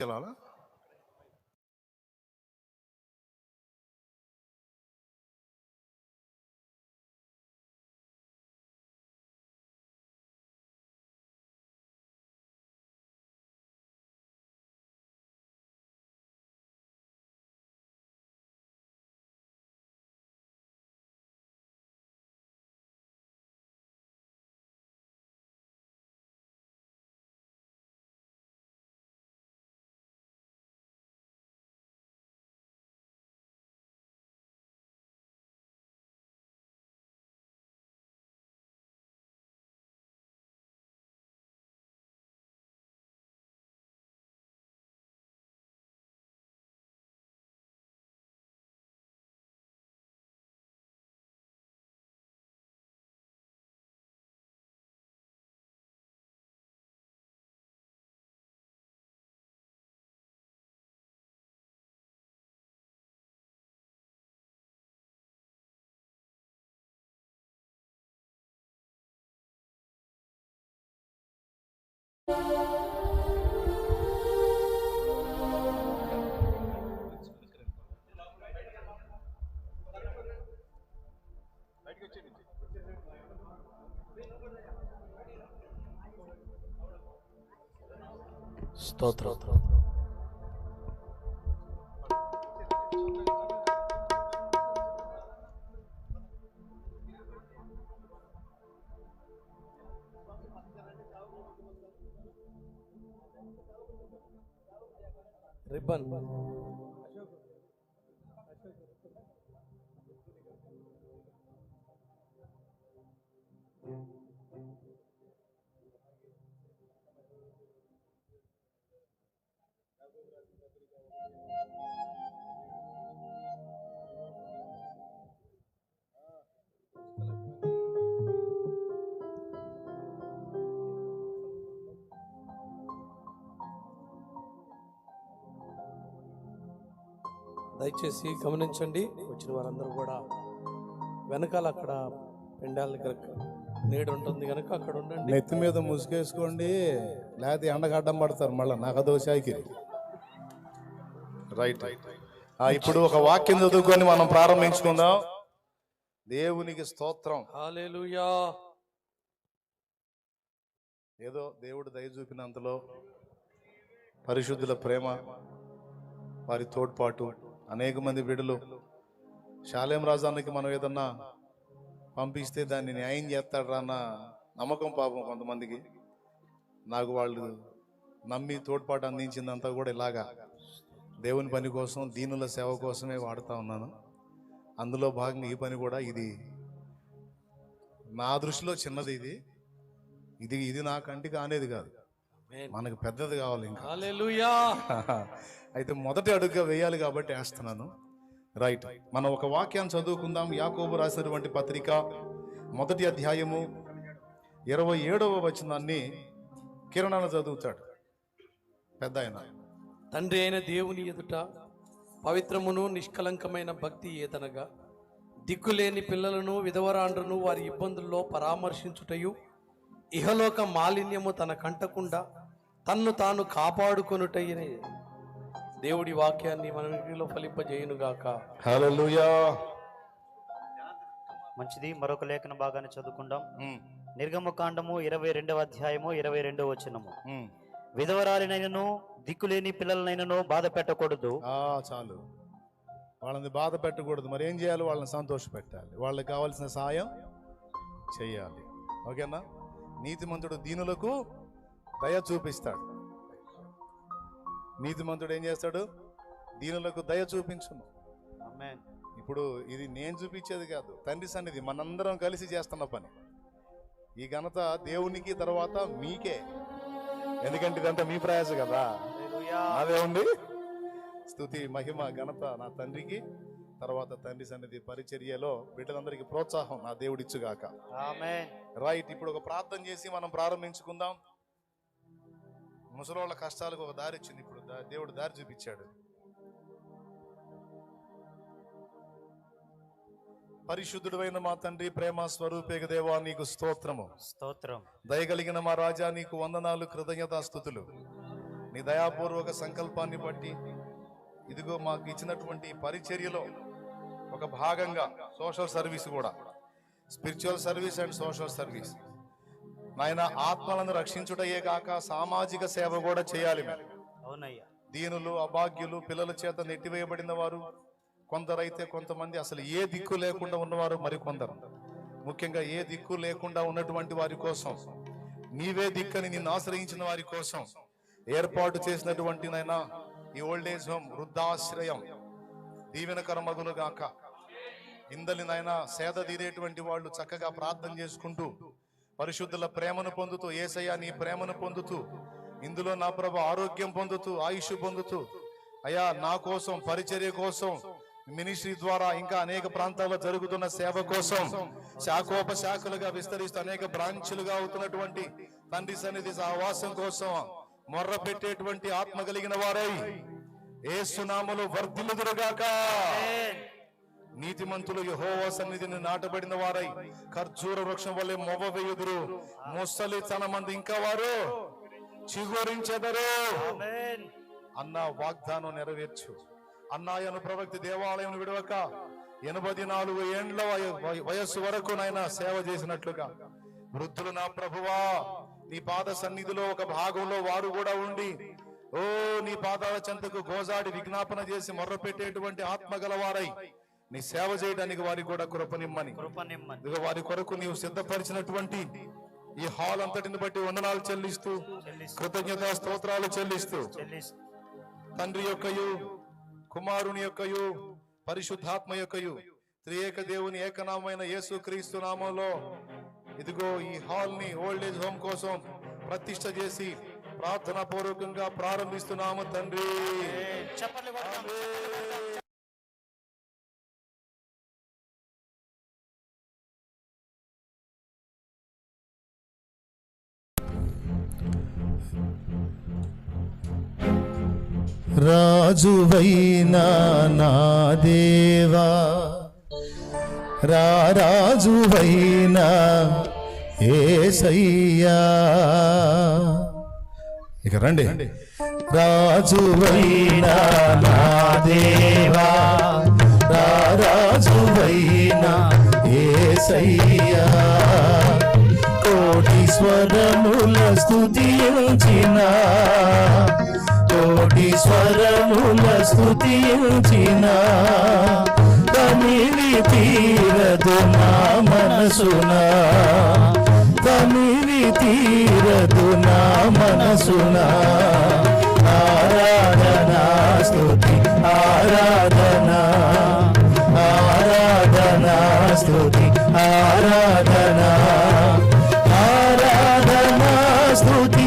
celana. స్తోత్రం. urban దయచేసి గమనించండి. వచ్చిన వారందరూ కూడా వెనకాల అక్కడ పెండాల దగ్గర నీడు ఉంటుంది కనుక అక్కడ ఉండండి. నెత్తి మీద ముసుగేసుకోండి. లేకపోతే ఎండకు అడ్డం పడతారు మళ్ళీ నగదో సాయికిరి రైట్. ఆ, ఇప్పుడు ఒక వాక్యం చదువుకొని మనం ప్రారంభించుకుందాం. దేవునికి స్తోత్రం. హల్లెలూయా. ఏదో దేవుడు దయ చూపినంతలో పరిశుద్ధుల ప్రేమ వారి తోడ్పాటు. అనేక మంది బిడ్డలు శాలేం రాజానికి మనం ఏదన్నా పంపిస్తే దాన్ని న్యాయం చేస్తాడు అన్న నమ్మకం పాపం కొంతమందికి. నాకు వాళ్ళు నమ్మి తోడ్పాటు అందించిందంతా కూడా ఇలాగా. దేవుని పని కోసం దీనుల సేవ కోసమే వాడుతా ఉన్నాను. అందులో భాగంగా ఈ పని కూడా ఇది నా దృష్టిలో చిన్నది ఇది. ఇది ఇది నా కంటికి అనేది కాదు. మనకు పెద్దది కావాలి ఇంకా. అయితే మొదటి అడుగుగా వేయాలి కాబట్టి వేస్తున్నాను. రైట్ మనం ఒక వాక్యాన్ని చదువుకుందాం. యాకోబు రాసినటువంటి పత్రిక మొదటి అధ్యాయము ఇరవై ఏడవ వచనాన్ని కిరణాన్ని చదువుతాడు. పెద్ద ఆయన. తండ్రి అయిన దేవుని ఎదుట పవిత్రమును నిష్కలంకమైన భక్తి ఏదనగా దిక్కులేని పిల్లలను విధవరాండ్రను వారి ఇబ్బందుల్లో పరామర్శించుటయు ఇహలోక మాలిన్యము తన కంటకుండా తన్ను తాను కాపాడుకొనుటయ్యనే దేవుడి వాక్యాన్ని మన ఇంటిలో ఫలింపజేయునుగాక హల్లెలూయా. మంచిది. మరొక లేఖన భాగాన్ని చదువుకుందాం. నిర్గమకాండము ఇరవై రెండవ అధ్యాయము ఇరవై రెండవ వచనము. విధవరాలినైనను దిక్కులేని పిల్లలనైనను బాధ పెట్టకూడదు. ఆ చాలు. వాళ్ళని బాధ పెట్టకూడదు. మరి ఏం చేయాలి? వాళ్ళని సంతోష పెట్టాలి వాళ్ళకి కావాల్సిన సాయం చెయ్యాలి ఓకేనా? నీతిమంతుడు దీనులకు దయ చూపిస్తాడు. నీతిమంతుడు ఏం చేస్తాడు? దీనులకు దయ చూపించును. ఇప్పుడు ఇది నేను చూపించేది కాదు తండ్రి సన్నిధి మనందరం కలిసి చేస్తున్న పని. ఈ ఘనత దేవునికి తర్వాత మీకే. ఎందుకంటే ఇదంతా మీ ప్రయాస కదా. అదే ఉంది? స్థుతి మహిమ ఘనత నా తండ్రికి తర్వాత తండ్రి సన్నిధి పరిచర్యలో బిడ్డలందరికీ ప్రోత్సాహం నా దేవుడిచ్చుగాక. రైట్ ఇప్పుడు ఒక ప్రార్థన చేసి మనం ప్రారంభించుకుందాం. ముసలోళ్ళ కష్టాలకు ఒక దారి ఇచ్చింది ఇప్పుడు. దేవుడు దారి చూపించాడు. పరిశుద్ధుడైన మా తండ్రి ప్రేమ స్వరూపేక దేవా నీకు స్తోత్రము. స్తోత్రం. దయగలిగిన మా రాజా నీకు వందనాలు కృతజ్ఞతాస్థుతులు. నీ దయాపూర్వక సంకల్పాన్ని బట్టి ఇదిగో మాకు ఇచ్చినటువంటి పరిచర్యలో ఒక భాగంగా సోషల్ సర్వీస్ కూడా. Spiritual service and social service నాయన ఆత్మలను రక్షించుటయే కాక సామాజిక సేవ కూడా చేయాలి మేము. ఉన్నాయ్యా. దీనులు అభాగ్యులు పిల్లల చేత నెట్టివేయబడిన వారు కొందరైతే కొంతమంది అసలు ఏ దిక్కు లేకుండా ఉన్నవారు మరికొందరు. ముఖ్యంగా ఏ దిక్కు లేకుండా ఉన్నటువంటి వారి కోసం నీవే దిక్కని నిన్ను ఆశ్రయించిన వారి కోసం ఏర్పాటు చేసినటువంటి నైనా ఈ ఓల్డ్ ఏజ్ హోమ్ వృద్ధాశ్రయం దీవెనకరమగులు గాక. ఇందలి నాయన సేద తీరేటువంటి వాళ్ళు చక్కగా ప్రార్థన చేసుకుంటూ పరిశుద్ధుల ప్రేమను పొందుతూ ఏసయ్య నీ ప్రేమను పొందుతూ ఇందులో నా ప్రభు ఆరోగ్యం పొందుతూ ఆయుష్ పొందుతూ అయ్యా నా కోసం పరిచర్య కోసం మినిస్ట్రీ ద్వారా ఇంకా అనేక ప్రాంతాల్లో జరుగుతున్న సేవ కోసం శాఖోపశాఖలుగా విస్తరిస్తూ అనేక బ్రాంచ్లుగా అవుతున్నటువంటి తండ్రి సన్నిధి సహవాసం కోసం మొర్ర పెట్టేటువంటి ఆత్మ కలిగిన వారై ఏ సునామలు వర్ధిల్లుదురుగాక. నీతిమంతులు యెహోవా సన్నిధిని నాటబడిన వారై ఖర్జూర వృక్షం వల్లే మొవ్వ వేయుదురు ముసలి తన మంది ఇంకా వారు. చిగురించెదరు. అన్న వాగ్దానం నెరవేర్చు. అన్నాయను ప్రవక్తి దేవాలయం విడవక ఎనభై నాలుగు ఏండ్ల వయ- వయ- వయస్సు వరకు నాయన సేవ చేసినట్లుగా. వృద్ధులు నా ప్రభువా నీ పాద సన్నిధిలో ఒక భాగంలో వారు కూడా ఉండి ఓ నీ పాదాల చెంతకు గోజాడి విజ్ఞాపన చేసి మొర్ర పెట్టేటువంటి ఆత్మ గలవారై నీ సేవ చేయడానికి వారికి కూడా కృపనిమ్మని. వారి కొరకు నీవు సిద్ధపరిచినటువంటి ఈ హాల్ అంతటిని బట్టి వందనాలు చెల్లిస్తూ కృతజ్ఞత స్తోత్రాలు చెల్లిస్తూ చెల్లిస్తూ. తండ్రి యొక్కయు కుమారుని యొక్కయు పరిశుద్ధాత్మ యొక్కయు త్రియేక దేవుని ఏకనామైన యేసు క్రీస్తు నామంలో ఇదిగో ఈ హాల్ని ఓల్డ్ ఏజ్ హోమ్ కోసం ప్రతిష్ట చేసి ప్రార్థనా పూర్వకంగా ప్రారంభిస్తున్నాము తండ్రి. చెప్పండి రాజువైనా నా దేవా రారాజువైనా ఏసయ్యా. ఇక రండి. రాజువైనా నా దేవా రారాజువైనా ఏసయ్యా. కోటి స్వరముల స్తుతించిన కోటి స్వరముల స్థుతించిన తమిళి తీరదు నా మనసున. తమిళి తీరదు నా మనసున. ఆరాధనా స్థుతి ఆరాధనా. ఆరాధనా స్థుతి ఆరాధనా. ఆరాధనా స్థుతి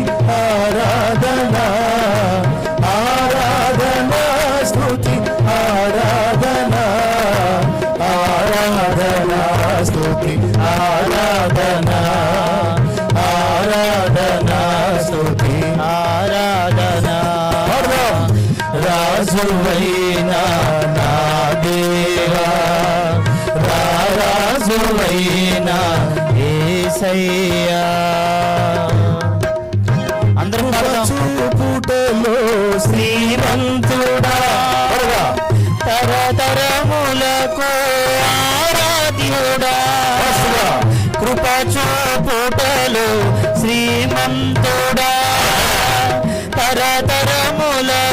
రాజువైనా నా దేవా రాజువైనా ఏసయ్యా. అందరం పాడదాం. చూపుటలో శ్రీమంతుడా. తరతరములకు ఆరాధ్యుడా. కృప చూపుటలు శ్రీమంతుడా. తరతరములకు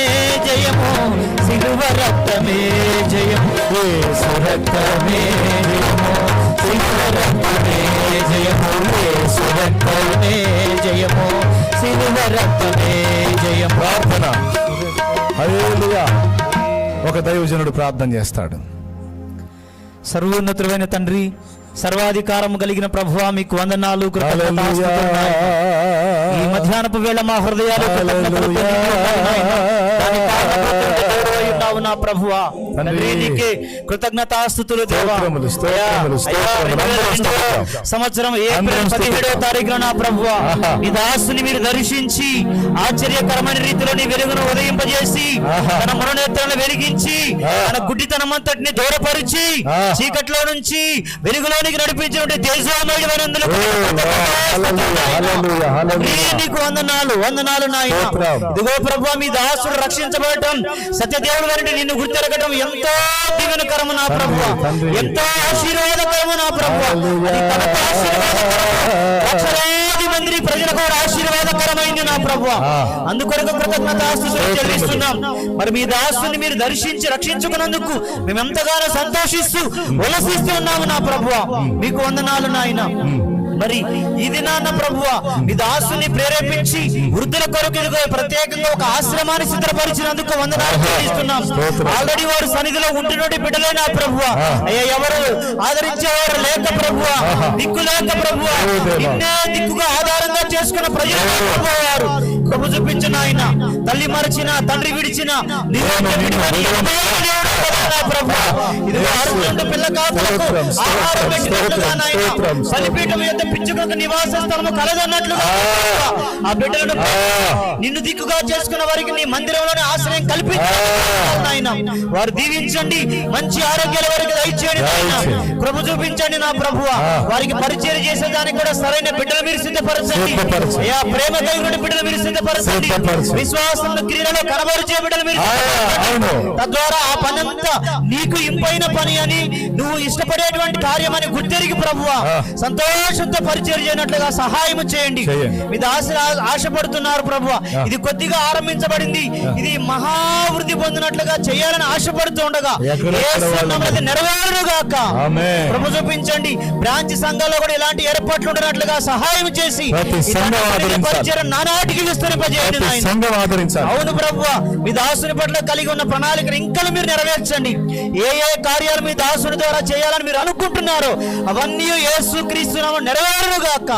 జయము సిలువ రక్తమే జయము. రక్తమే జయము సిలువ రక్తమే జయము. రక్తమే జయము సిలువ రక్తమే జయము. ప్రార్థన. హల్లెలూయా. ఒక దైవజనుడు ప్రార్థన చేస్తాడు. సర్వోన్నతుడైన తండ్రి సర్వాధికారం కలిగిన ప్రభువా మీకు వందనాలు. ఈ మధ్యాహ్నపు వేళ మా హృదయాలు నా ప్రభువా తండ్రి నీకే కృతజ్ఞతాస్తుతులు దేవా. సంవత్సరం ఏప్రిల్ పదిహేడవ. తారీఖున నా ప్రభువా ఆహా. ఈ దాసుని మీరు దర్శించి ఆశ్చర్యకరమైన రీతిలో నీ వెలుగును ఉదయింపజేసి. తన మనోనేత్రాలను వెలిగించి. తన గుడ్డితనమంతటిని దూరపరిచి ఆ. చీకట్లో నుంచి వెలుగులోనికి నడిపించిన హల్లెలూయా. నీకు వందనాలు వందనాలు నాయన. ఇదిగో ప్రభు మీ దాసుడు రక్షించబడటం సత్యదేవుడు గారిని నిన్ను గుర్తెరగటం ఎంతో దీవెనకరము నా ప్రభు తండ్రి. ఎంతో ఆశీర్వాదకరము నా ప్రభు. లక్షలాది మంది ప్రజలకు కూడా ఆశీర్వాదకరమైంది నా ప్రభు. అందుకొరకు కృతజ్ఞత చెల్లిస్తున్నాం. మరి మీ దాసుని మీరు దర్శించి రక్షించుకున్నందుకు మేము ఎంతగానో సంతోషిస్తూ ఉల్లసిస్తూ ఉన్నాము నా ప్రభువ. మీకు వందనాలు నాయన. మరి ఇది నాన్న ప్రభువ మీ దాసుని ప్రేరేపించి వృద్ధుల కొరకు ప్రత్యేకంగా ఒక ఆశ్రమాన్ని సిద్ధపరిచినందుకు వందనాలు చెల్లిస్తున్నాం. ఆల్రెడీ వారు సన్నిధిలో ఉంటున్నటువంటి బిడ్డలే నా ప్రభువ ఎవరు ఆదరించేవారు లేక ప్రభువ? దిక్కు లేక ప్రభువ. నిన్నే దిక్కుగా ఆధారంగా చేసుకున్న ప్రజలు ప్రభు చూపించిన ఆయన తల్లి మరచిన తండ్రి విడిచిన దేవుడు నిన్ను దిక్కుగా చేసుకున్న వారికి నీ మందిరంలోనే ఆశ్రయం కల్పించండి వారు దీవించండి. మంచి ఆరోగ్యాల వారికి దయచేయండి ప్రభు చూపించండి నా ప్రభు వారికి పరిచయం చేసే దానికి కూడా సరైన బిడ్డలు మీరు సిద్ధపరచండి. అయ్యా ప్రేమ కలిగిన బిడ్డలు మీరు సిద్ధపరచండి. విశ్వాసంలో క్రీడలో కనబరిచే బిడ్డలు మీరు తద్వారా ఆ పని పనంతా నీకు ఇంపైన పని అని నువ్వు ఇష్టపడేటువంటి కార్యం అని గుర్తెరిగి ప్రభువా. సంతోషంతో పరిచయం చేయనట్లుగా సహాయం చేయండి. చేయండి. మీ దాసులు ఆ- ఆశపడుతున్నారు ప్రభువా. ఇది కొద్దిగా ఆరంభించబడింది. ఇది మహావృద్ధి పొందినట్లుగా చేయాలని ఆశపడుతూ ఉండగా నెరవేరును గాక. ప్రభు చూపించండి. బ్రాంచ్ సంఘాల్లో కూడా ఇలాంటి ఏర్పాట్లు ఉండనట్లుగా సహాయం చేసి. పరిచయం నానాటికి విస్తరింపజేయండి అవును ప్రభు మీ దాసుని పట్ల కలిగి ఉన్న ప్రణాళికను ఇంకా మీరు నెరవేర్చండి ఏ ఏ కార్యాలు మీ దాసుని ద్వారా చేయాలని మీరు అనుకుంటున్నారో అవన్నీ యేసు క్రీస్తునామ నెరవేరును గాక.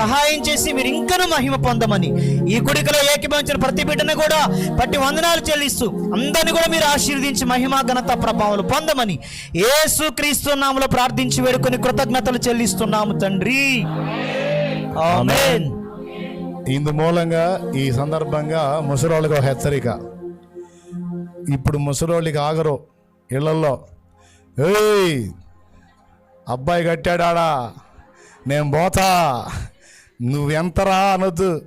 సహాయం చేసి మీరు ఇంకను మహిమ పొందమని. ఈ కుడికలో ఏకీభవించిన ప్రతి బిడ్డను కూడా పట్టి వందనాలు చెల్లిస్తూ అందరిని కూడా మీరు ఆశీర్వదించి మహిమ ఘనత ప్రభావాలు పొందమని యేసు క్రీస్తు నామలో ప్రార్థించి వేడుకొని కృతజ్ఞతలు చెల్లిస్తున్నాము తండ్రి. ఆమేన్. ఇందు మూలంగా ఈ సందర్భంగా ముసలోళ్ళకి ఒక హెచ్చరిక. ఇప్పుడు ముసలోళ్ళకి ఆగరు ఇళ్ళలో ఏయ్ అబ్బాయి కట్టాడాడా? నేను పోతా. నువ్వెంతరా అనొద్దు.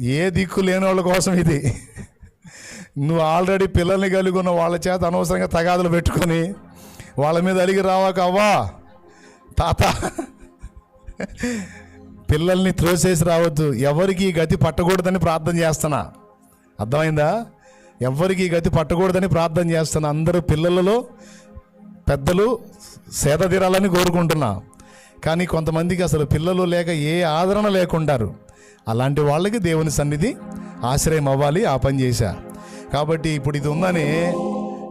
ఏ దిక్కు లేని వాళ్ళ కోసం ఇది. నువ్వు ఆల్రెడీ పిల్లల్ని కలిగి ఉన్న వాళ్ళ చేత అనవసరంగా తగాదులు పెట్టుకొని వాళ్ళ మీద అలిగి రావాక అవ్వా. తాత పిల్లల్ని త్రోసేసి రావద్దు. ఎవరికి ఈ గతి పట్టకూడదని ప్రార్థన చేస్తున్నా. అర్థమైందా? ఎవరికి గతి పట్టకూడదని ప్రార్థన చేస్తున్నా అందరూ పిల్లలలో పెద్దలు సేద తీరాలని కోరుకుంటున్నా. కానీ కొంతమందికి అసలు పిల్లలు లేక ఏ ఆదరణ లేకుంటారు అలాంటి వాళ్ళకి దేవుని సన్నిధి ఆశ్రయం అవ్వాలి ఆ పని చేశా. కాబట్టి ఇప్పుడు ఇది ఉందని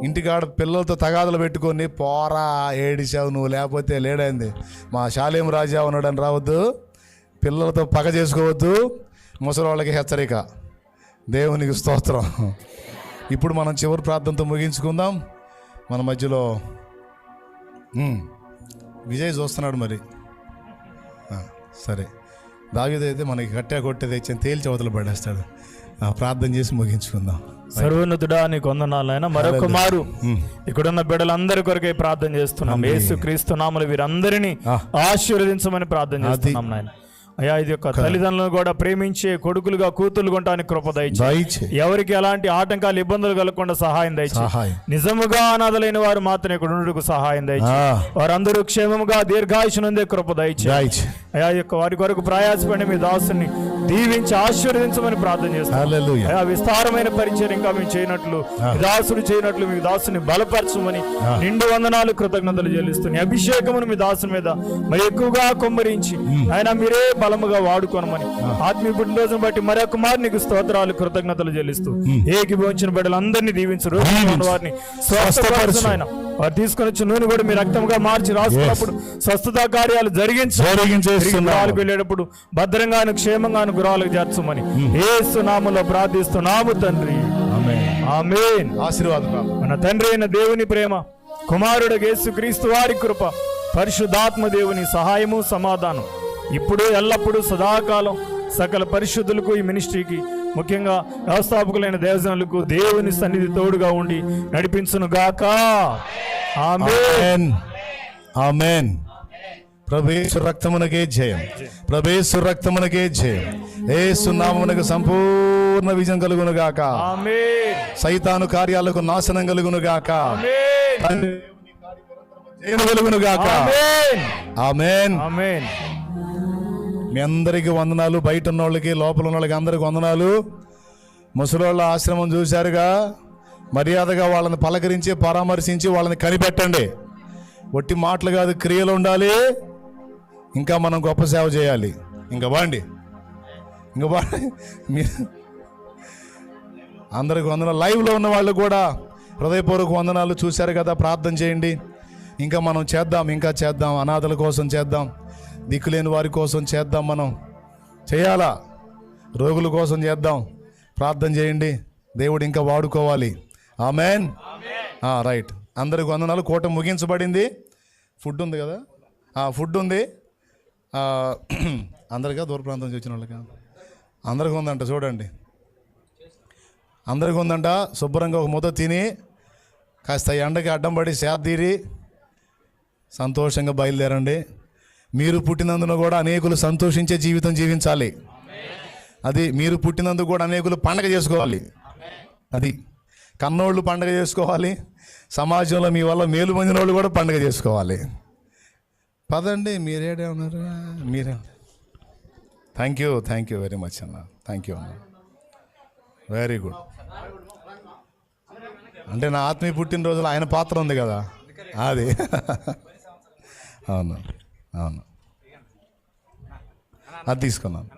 ఇంటికాడ పిల్లలతో తగాదులు పెట్టుకొని పోరా ఏడిచావు నువ్వు లేకపోతే లేడైంది. మా శాలేం రాజా ఉన్నాడని రావద్దు. పిల్లలతో పగ చేసుకోవద్దు. ముసలి వాళ్ళకి హెచ్చరిక. దేవునికి స్తోత్రం. ఇప్పుడు మనం చివరి ప్రార్థనతో ముగించుకుందాం. మన మధ్యలో విజయ్ చూస్తున్నాడు మరి. సరే. దావిదైతే మనకి కట్టా కొట్టే తెచ్చిన తేల్చి అవతల పడేస్తాడు. ప్రార్థన చేసి ముగించుకుందాం. సర్వోన్నతుడా నీకు వందనాలు ఆయన మరొక మారు. ఇక్కడున్న బిడ్డలందరి కొరకే ప్రార్థన చేస్తున్నాం. యేసు క్రీస్తు నామలు వీరందరినీ. ఆశీర్వదించమని ప్రార్థన చేస్తున్నాం నాయన. అయ్యా ఇది యొక్క తల్లిదండ్రులను కూడా ప్రేమించే కొడుకులుగా కూతురు కొంటానికి కృప దయచేయి. దయచే ఎవరికి ఎలాంటి ఆటంకాలు ఇబ్బందులు కలగకుండా సహాయం దయచేయి. సహాయం. నిజముగా అనాథలైన వారు మాత్రమే ఇక్కడ సహాయం దయచేయి. ఆ. వారందరూ క్షేమముగా దీర్ఘాయుషునందే కృప దయచేయి. దయచే అయా ఈ యొక్క వారి కొరకు ప్రయాసపడి మీ దాసుని దీవించి ఆశీర్వదించమని ప్రార్థన చేస్తాం. హల్లెలూయా. అయా విస్తారమైన పరిచయం ఇంకా మేము చేయనట్లు దాసుడు చేయనట్లు మీ దాసుని బలపరచమని నిండు వందనాలు కృతజ్ఞతలు చెల్లిస్తుంది అభిషేకమును మీ దాసుని మీద మరి ఎక్కువగా కొమ్మరించి ఆయన మీరే బలముగా వాడుకోనమని. ఆత్మీయ పుట్టినరోజును బట్టి మరొక మారు నీకు స్తోత్రాలు కృతజ్ఞతలు చెల్లిస్తూ ఏకీభవించిన బిడ్డలందరినీ దీవించు. రోగులు ఉన్న వారిని స్వస్థపరచు ఆయన వారు తీసుకొని వచ్చి నూనె కూడా మీ రక్తంగా మార్చి రాసుకున్నప్పుడు స్వస్థత కార్యాలు జరిగించు. జరిగించేస్తున్నాము. తిరిగి గృహాలకు వెళ్ళేటప్పుడు భద్రంగాను క్షేమంగాను గృహాలకు చేర్చమని ఏసు నామములో ప్రార్థిస్తున్నాము తండ్రి. ఆమేన్. ఆశీర్వాదం. మన తండ్రి అయిన దేవుని ప్రేమ కుమారుడు యేసు క్రీస్తు వారి కృప పరిశుద్ధాత్మ దేవుని సహాయము సమాధానం. ఇప్పుడు ఎల్లప్పుడూ సదాకాలం సకల పరిశుద్ధులకు ఈ మినిస్ట్రీకి ముఖ్యంగా వ్యవస్థాపకులైన దేవజనులకు దేవుని సన్నిధి తోడుగా ఉండి నడిపించును గాక. ఆమేన్. ఆమేన్. ప్రభేసు రక్తమునకే జయం. ప్రభేసు రక్తమునకే జయం. ఏసు నామమునకు సంపూర్ణ విజయం కలుగును గాక. సైతాను కార్యాలకు నాశనం కలుగును గాక. కలుగును గాక. ఆమేన్. ఆమేన్. మీ అందరికి వందనాలు. బయట ఉన్న వాళ్ళకి లోపల ఉన్న వాళ్ళకి అందరికి వందనాలు. ముసలోళ్ళ ఆశ్రమం చూశారుగా. మర్యాదగా వాళ్ళని పలకరించి పరామర్శించి వాళ్ళని కనిపెట్టండి. ఒట్టి మాటలు కాదు క్రియలు ఉండాలి. ఇంకా మనం గొప్ప సేవ చేయాలి. ఇంకా బాండి ఇంకా బా మీరు అందరికి వందనాలు. లైవ్లో ఉన్న వాళ్ళు కూడా హృదయపూర్వక వందనాలు చూశారు కదా ప్రార్థన చేయండి. ఇంకా మనం చేద్దాం ఇంకా చేద్దాం అనాథల కోసం చేద్దాం. దిక్కులేని వారి కోసం చేద్దాం మనం. చేయాలా? రోగుల కోసం చేద్దాం. ప్రార్థన చేయండి. దేవుడు ఇంకా వాడుకోవాలి. ఆమెన్. రైట్. అందరికి వందనాలు. కూట ముగించబడింది. ఫుడ్ ఉంది కదా? ఫుడ్ ఉంది. అందరికా దూర ప్రాంతం నుంచి వచ్చిన వాళ్ళకా. అందరికి ఉందంట చూడండి. అందరికి ఉందంట. శుభ్రంగా ఒక ముద్ద తిని కాస్త ఎండకి అడ్డం పడి సేద్దీరి సంతోషంగా బయలుదేరండి. మీరు పుట్టినందున కూడా అనేకులు సంతోషించే జీవితం జీవించాలి. అది మీరు పుట్టినందుకు కూడా అనేకులు పండగ చేసుకోవాలి. అది కన్నోళ్ళు పండగ చేసుకోవాలి. సమాజంలో మీ వల్ల మేలు పొందిన వాళ్ళు కూడా పండగ చేసుకోవాలి. పదండి మీరేడే ఉన్నారు. మీరే. Thank you thank you very much అన్న. థ్యాంక్ యూ అన్న. వెరీ గుడ్ అంటే నా ఆత్మీయ పుట్టినరోజులో ఆయన పాత్ర ఉంది కదా? అది. అవును. అవును. అది తీసుకున్నాను